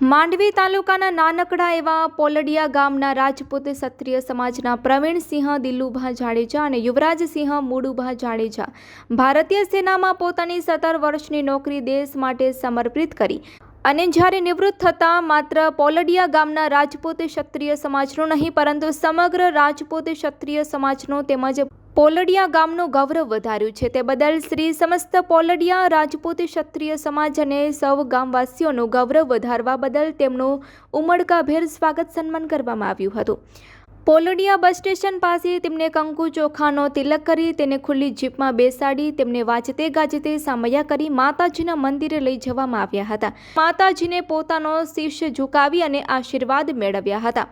માંડવી તાલુકાના નાનકડા એવા પોલડિયા ગામના રાજપૂત ક્ષત્રિય સમાજના પ્રવીણસિંહ દિલ્લુભા જાડેજા અને યુવરાજસિંહ મુડુભા જાડેજા ભારતીય સેનામાં પોતાની સત્તર વર્ષની નોકરી દેશ માટે સમર્પિત કરી અને જ્યારે નિવૃત્ત થતાં માત્ર પોલડિયા ગામના રાજપૂત ક્ષત્રિય સમાજનો નહીં, પરંતુ સમગ્ર રાજપૂત ક્ષત્રિય સમાજનો તેમજ પોલડિયા ગામનું ગૌરવ વધાર્યું છે. તે બદલ શ્રી સમસ્ત પોલડિયા રાજપૂત ક્ષત્રિય સમાજ અને સૌ ગામવાસીઓનું ગૌરવ વધારવા બદલ તેમનું ઉમળકાભેર સ્વાગત સન્માન કરવામાં આવ્યું હતું. પોલડિયા બસ સ્ટેશન પાસે તેમને કંકુ ચોખાનો તિલક કરી તેને ખુલ્લી જીપમાં બેસાડી તેમને વાજતે ગાજતે સામૈયા કરી માતાજીના મંદિરે લઈ જવામાં આવ્યા હતા. માતાજીને પોતાનો શિષ્ય ઝુકાવી અને આશીર્વાદ મેળવ્યા હતા.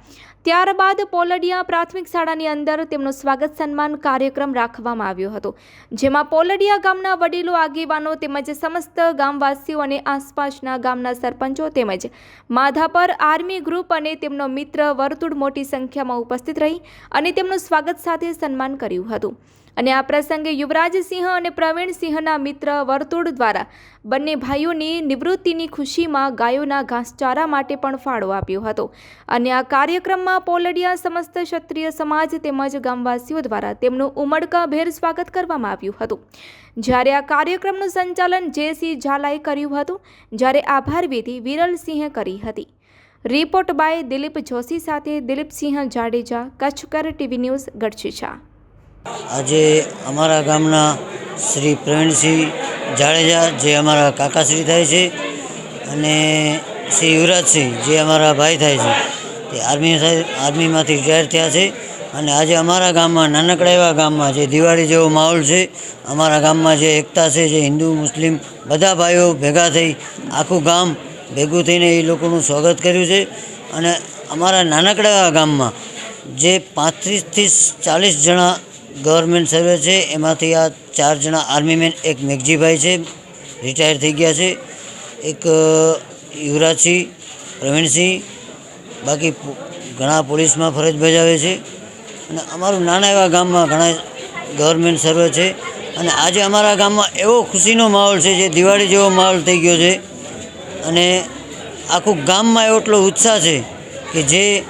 ત્યારબાદ પોલડિયા પ્રાથમિક શાળાની અંદર તેમનો સ્વાગત સન્માન કાર્યક્રમ રાખવામાં આવ્યો હતો. જેમાં પોલડિયા ગામના વડીલો, આગેવાનો તેમજ સમસ્ત ગામવાસીઓ અને આસપાસના ગામના સરપંચો તેમજ માધાપર આર્મી ગ્રુપ અને તેમનો મિત્ર વર્તુળ મોટી સંખ્યામાં ઉપસ્થિત રહી અને તેમનું સ્વાગત સાથે સન્માન કર્યું હતું. અને આ પ્રસંગે યુવરાજસિંહ અને પ્રવીણસિંહના મિત્ર વર્તુળ દ્વારા બંને ભાઈઓની નિવૃત્તિની ખુશીમાં ગાયોના ઘાસચારા માટે પણ ફાળો આપ્યો હતો. અને આ કાર્યક્રમમાં પોલડિયા સમસ્ત ક્ષત્રિય સમાજ તેમજ ગામવાસીઓ દ્વારા તેમનું ઉમળકાભેર સ્વાગત કરવામાં આવ્યું હતું. જ્યારે આ કાર્યક્રમનું સંચાલન જેસી ઝાલાએ કર્યું હતું, જ્યારે આભાર વિધિ વિરલસિંહે કરી હતી. રિપોર્ટ બાય દિલીપ જોશી સાથે દિલીપસિંહ જાડેજા, કચ્છકર ટીવી ન્યૂઝ ગઢશીછા આજે અમારા ગામના શ્રી પ્રવીણસિંહ જાડેજા જે અમારા કાકાશ્રી થાય છે અને શ્રી યુવરાજસિંહ જે અમારા ભાઈ થાય છે, તે આર્મી આર્મીમાંથી રિટાયર થયા છે અને આજે અમારા ગામમાં નાનકડા એવા ગામમાં જે દિવાળી જેવો માહોલ છે, અમારા ગામમાં જે એકતા છે, જે હિન્દુ, મુસ્લિમ બધા ભાઈઓ ભેગા થઈ આખું ગામ ભેગું થઈને એ લોકોનું સ્વાગત કર્યું છે. અને અમારા નાનકડા ગામમાં જે પાંત્રીસથી ચાલીસ જણા ગવર્મેન્ટ સર્વે છે, એમાંથી આ ચાર જણા આર્મીમેન એક મેઘજીભાઈ છે, રિટાયર થઈ ગયા છે. એક યુવરાજસિંહ, પ્રવીણસિંહ, બાકી ઘણા પોલીસમાં ફરજ બજાવે છે. અને અમારું નાના એવા ગામમાં ઘણા ગવર્મેન્ટ સર્વે છે. અને આજે અમારા ગામમાં એવો ખુશીનો માહોલ છે, જે દિવાળી જેવો માહોલ થઈ ગયો છે. અને આખું ગામમાં એટલો ઉત્સાહ છે કે જે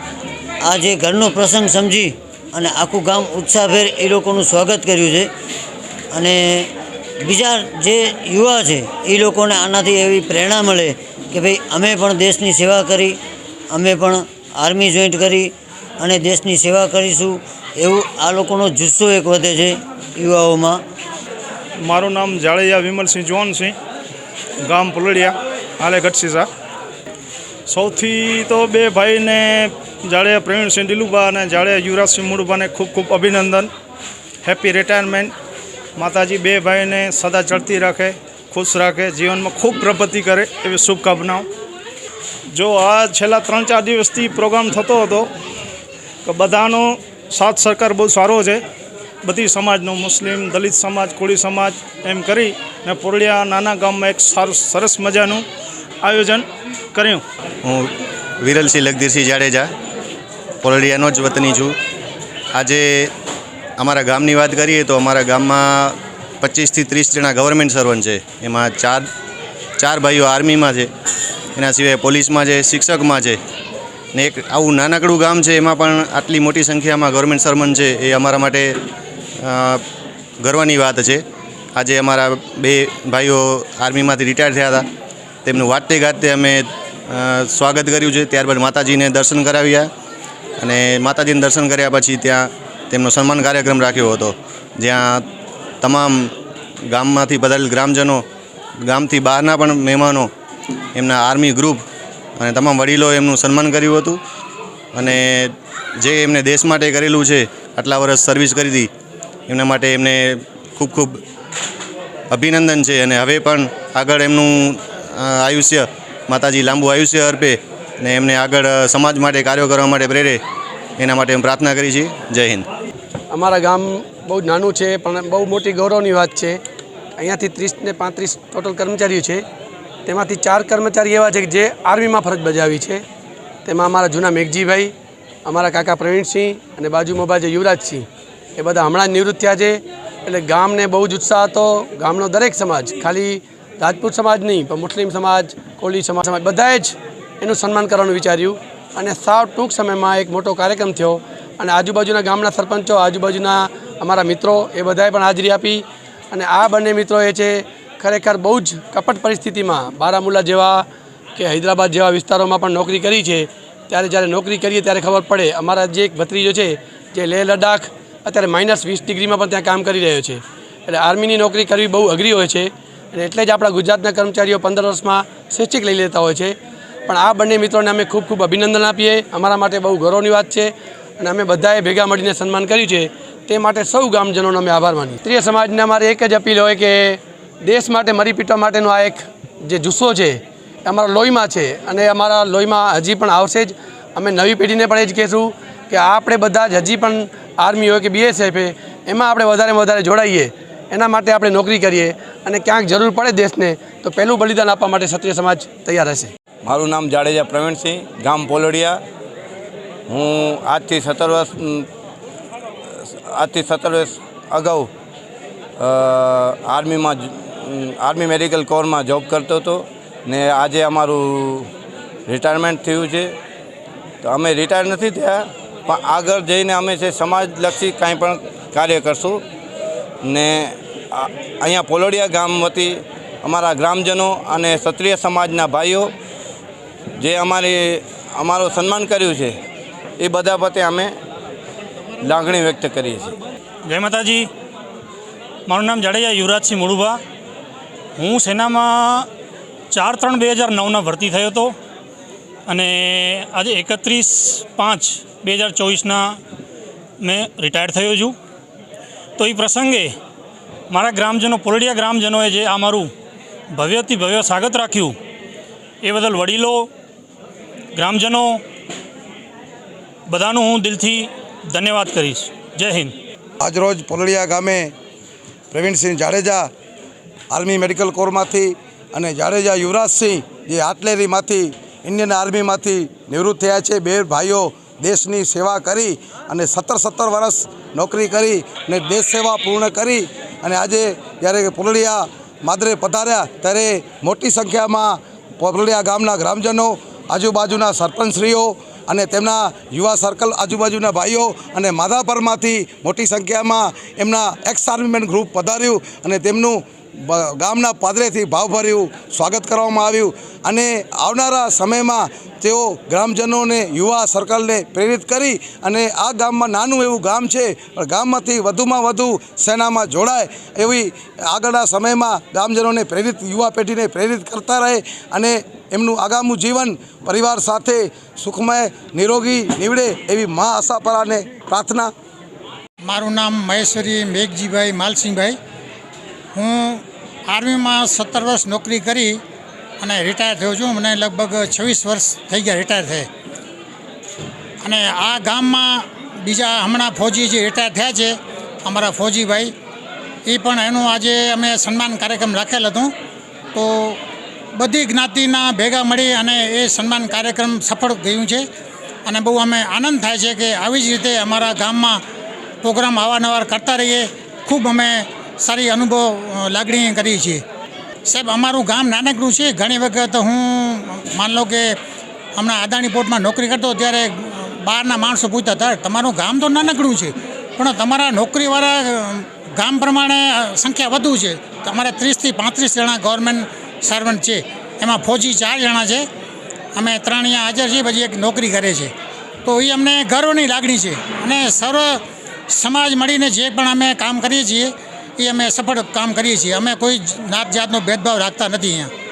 આ જે ઘરનો પ્રસંગ સમજી અને આખું ગામ ઉત્સાહભેર એ લોકોનું સ્વાગત કર્યું છે. અને બીજા જે યુવા છે, એ લોકોને આનાથી એવી પ્રેરણા મળે કે ભાઈ અમે પણ દેશની સેવા કરી, અમે પણ આર્મી જોઈન્ટ કરી અને દેશની સેવા કરીશું. એવું આ લોકોનો જુસ્સો એક વધે છે યુવાઓમાં. મારું નામ જાડેજા વિમલસિંહ જોનસિંહ ગામ પુલડિયા. હાલે ગઢસીસા સૌથી તો બે ભાઈને જાડે પ્રવીણસિંહ ડીલુબા અને જાડે યુવરાજસિંહ મુડુબાને ખૂબ ખૂબ અભિનંદન. હેપી રિટાયરમેન્ટ માતાજી બે ભાઈને સદા ચડતી રાખે, ખુશ રાખે, જીવનમાં ખૂબ પ્રગતિ કરે એવી શુભકામનાઓ. જો આ છેલ્લા ત્રણ ચાર દિવસથી પ્રોગ્રામ થતો હતો કે બધાનો સાથ સરકાર બહુ સારો છે. બધી સમાજનો મુસ્લિમ, દલિત સમાજ, કોળી સમાજ એમ કરી ને પુરળિયા નાના ગામમાં એક સારું, સરસ મજાનું આયોજન કર્યું? હું વિરલસિંહ લગધીરસિંહ જાડેજા પોલડિયાનો જ વતની છું. આજે અમારા ગામની વાત કરીએ તો અમારા ગામમાં પચીસથી ત્રીસ જણા ગવર્મેન્ટ સર્વન્ટ છે. એમાં ચાર ચાર ભાઈઓ આર્મીમાં છે. એના સિવાય પોલીસમાં છે, શિક્ષકમાં છે. ને એક આવું નાનકડું ગામ છે, એમાં પણ આટલી મોટી સંખ્યામાં ગવર્મેન્ટ સર્વન્ટ છે, એ અમારા માટે ગર્વની વાત છે. આજે અમારા બે ભાઈઓ આર્મીમાંથી રિટાયર થયા હતા. તેમનું વાટતે ગાતે અમે સ્વાગત કર્યું છે. ત્યારબાદ માતાજીને દર્શન કરાવ્યા અને માતાજીને દર્શન કર્યા પછી ત્યાં તેમનો સન્માન કાર્યક્રમ રાખ્યો હતો. જ્યાં તમામ ગામમાંથી પધારેલ ગ્રામજનો, ગામથી બહારના પણ મહેમાનો એમના આર્મી ગ્રુપ અને તમામ વડીલો એમનું સન્માન કર્યું હતું અને જે એમને દેશ માટે કરેલું છે, આટલા વર્ષ સર્વિસ કરી હતી, એમના માટે એમને ખૂબ ખૂબ અભિનંદન છે. અને હવે પણ આગળ એમનું આયુષ્ય, માતાજી લાંબુ આયુષ્ય અર્પે ને એમને આગળ સમાજ માટે, કાર્યો કરવા માટે પ્રેરે. એના માટે અમે પ્રાર્થના કરી છીએ જય હિન્દ. અમારા ગામ બહુ નાનું છે, પણ બહુ મોટી ગૌરવની વાત છે. અહીંયાથી ત્રીસ ને પાંત્રીસ ટોટલ કર્મચારીઓ છે. તેમાંથી ચાર કર્મચારી એવા છે કે જે આર્મીમાં ફરજ બજાવી છે. તેમાં અમારા જૂના મેઘજીભાઈ, અમારા કાકા પ્રવીણસિંહ અને બાજુમાં બાજુ યુવરાજસિંહ. એ બધા હમણાં નિવૃત્ત થયા છે. એટલે ગામને બહુ જ ઉત્સાહ હતો. ગામનો દરેક સમાજ ખાલી રાજપૂત સમાજ નહીં, પણ મુસ્લિમ સમાજ, કોળી સમાજ સમાજ બધાએ જ એનું સન્માન કરવાનું વિચાર્યું. અને સાવ ટૂંક સમયમાં એક મોટો કાર્યક્રમ થયો. અને આજુબાજુના ગામના સરપંચો, આજુબાજુના અમારા મિત્રો એ બધાએ પણ હાજરી આપી. અને આ બંને મિત્રો એ છે, ખરેખર બહુ જ કપટ પરિસ્થિતિમાં બારામુલા જેવા કે હૈદરાબાદ જેવા વિસ્તારોમાં પણ નોકરી કરી છે. ત્યારે જ્યારે નોકરી કરીએ ત્યારે ખબર પડે, અમારા જે એક ભત્રીજો છે, જે લેહ લદ્દાખ, અત્યારે માઇનસ વીસ ડિગ્રીમાં પણ ત્યાં કામ કરી રહ્યો છે. એટલે આર્મીની નોકરી કરવી બહુ અઘરી હોય છે. અને એટલે જ આપણા ગુજરાતના કર્મચારીઓ પંદર વર્ષમાં સ્વૈચ્છિક લઈ લેતા હોય છે. પણ આ બંને મિત્રોને અમે ખૂબ ખૂબ અભિનંદન આપીએ. અમારા માટે બહુ ગૌરવની વાત છે અને અમે બધાએ ભેગા મળીને સન્માન કર્યું છે. તે માટે સૌ ગામજનોનો અમે આભાર માનીએ. સ્ત્રીય સમાજને અમારે એક જ અપીલ હોય કે દેશ માટે, મરી પીટવા માટેનો આ એક જે જુસ્સો છે એ અમારા લોહીમાં છે અને અમારા લોહીમાં હજી પણ આવશે જ. અમે નવી પેઢીને પણ એ જ કહેશું કે આપણે બધા જ હજી પણ આર્મી હોય કે બીએસએફ એમાં આપણે વધારે વધારે જોડાઈએ. એના માટે આપણે નોકરી કરીએ અને ક્યાંક જરૂર પડે દેશને, તો પહેલું બલિદાન આપવા માટે ક્ષત્રિય સમાજ તૈયાર હશે. મારું નામ જાડેજા પ્રવીણસિંહ, ગામ પોલડિયા. હું આજથી સત્તર વર્ષ આજથી સત્તર વર્ષ અગાઉ આર્મીમાં આર્મી મેડિકલ કોરમાં જોબ કરતો હતો ને આજે અમારું રિટાયરમેન્ટ થયું છે. તો અમે રિટાયર નથી થયા, પણ આગળ જઈને અમે છે સમાજલક્ષી કાંઈ પણ કાર્ય કરશું ને અહીંયા પોલોડિયા ગામ વતી અમારા ગ્રામજનો અને ક્ષત્રિય સમાજના ભાઈઓ જે અમારી અમારું સન્માન કર્યું છે, એ બધા પ્રત્યે અમે લાગણી વ્યક્ત કરીએ છીએ. જય માતાજી. મારું નામ જાડેજા યુવરાજસિંહ મુળુભા હું સેનામાં ચાર ત્રણ બે હજાર નવના ભરતી થયો હતો અને આજે એકત્રીસ પાંચ બે હજાર ચોવીસના મેં રિટાયર થયો છું. તો એ પ્રસંગે મારા ગ્રામજનો પોલડિયા ગ્રામજનોએ જે આ મારું ભવ્યથી ભવ્ય સ્વાગત રાખ્યું, એ બદલ વડીલો, ગ્રામજનો, બધાનું હું દિલથી ધન્યવાદ કરીશ. જય હિન્દ. આજરોજ પોલડિયા ગામે પ્રવીણસિંહ જાડેજા આર્મી મેડિકલ કોરમાંથી અને જાડેજા યુવરાજસિંહ જે આર્ટલેરીમાંથી ઇન્ડિયન આર્મીમાંથી નિવૃત્ત થયા છે. બે ભાઈઓ દેશની સેવા કરી અને સત્તર સત્તર વર્ષ નોકરી કરી અને દેશ સેવા પૂર્ણ કરી અને આજે જ્યારે પુરળિયા માદરે પધાર્યા ત્યારે મોટી સંખ્યામાં પુરળિયા ગામના ગ્રામજનો, આજુબાજુના સરપંચશ્રીઓ અને તેમના યુવા સર્કલ, આજુબાજુના ભાઈઓ અને માધાપરમાંથી મોટી સંખ્યામાં એમના એક્સ આર્મીમેન્ટ ગ્રુપ પધાર્યું અને તેમનું ગામના પાદરેથી ભાવભર્યું સ્વાગત કરવામાં આવ્યું અને આવનારા સમયમાં તેઓ ગ્રામજનોને, યુવા સર્કલને પ્રેરિત કરી અને આ ગામમાં નાનું એવું ગામ છે ગામમાંથી વધુમાં વધુ સેનામાં જોડાય એવી આગળના સમયમાં ગામજનોને પ્રેરિત, યુવા પેઢીને પ્રેરિત કરતા રહે અને એમનું આગામું જીવન, પરિવાર સાથે સુખમય, નિરોગી નીવડે એવી મા આશાપરાને પ્રાર્થના. મારું નામ મહેશ્વરી મેઘજીભાઈ માલસિંહભાઈ. હું આર્મીમાં સત્તર વર્ષ નોકરી કરી અને રિટાયર થયો છું. મને લગભગ છવ્વીસ વર્ષ થઈ ગયા રિટાયર થઈ અને આ ગામમાં બીજા હમણાં ફોજી જે રિટાયર થયા છે, અમારા ફૌજીભાઈ, એ પણ એનું આજે અમે સન્માન કાર્યક્રમ રાખેલ હતું. તો બધી જ્ઞાતિના ભેગા મળી અને એ સન્માન કાર્યક્રમ સફળ ગયું છે અને બહુ અમે આનંદ થાય છે કે આવી જ રીતે અમારા ગામમાં પ્રોગ્રામ અવારનવાર કરતા રહીએ. ખૂબ અમે સારી અનુભવ લાગણી કરી છે. સાહેબ, અમારું ગામ નાનકડું છે. ઘણી વખત હું માન લો કે હમણાં અદાણી પોર્ટમાં નોકરી કરતો ત્યારે બહારના માણસો પૂછતા હતા, તમારું ગામ તો નાનકડું છે, પણ તમારા નોકરીવાળા ગામ પ્રમાણે સંખ્યા વધુ છે. તમારે ત્રીસથી પાંત્રીસ જણા ગવર્મેન્ટ સર્વન્ટ છે. એમાં ફોજી ચાર જણા છે. અમે ત્રણ અહીંયા હાજર છીએ, પછી એક નોકરી કરે છે. તો એ અમને ગર્વની લાગણી છે. અને સર્વ સમાજ મળીને જે પણ અમે કામ કરીએ છીએ એ અમે સફળ કામ કરીએ છીએ. અમે કોઈ નાત જાતનો ભેદભાવ રાખતા નથી અહીંયા.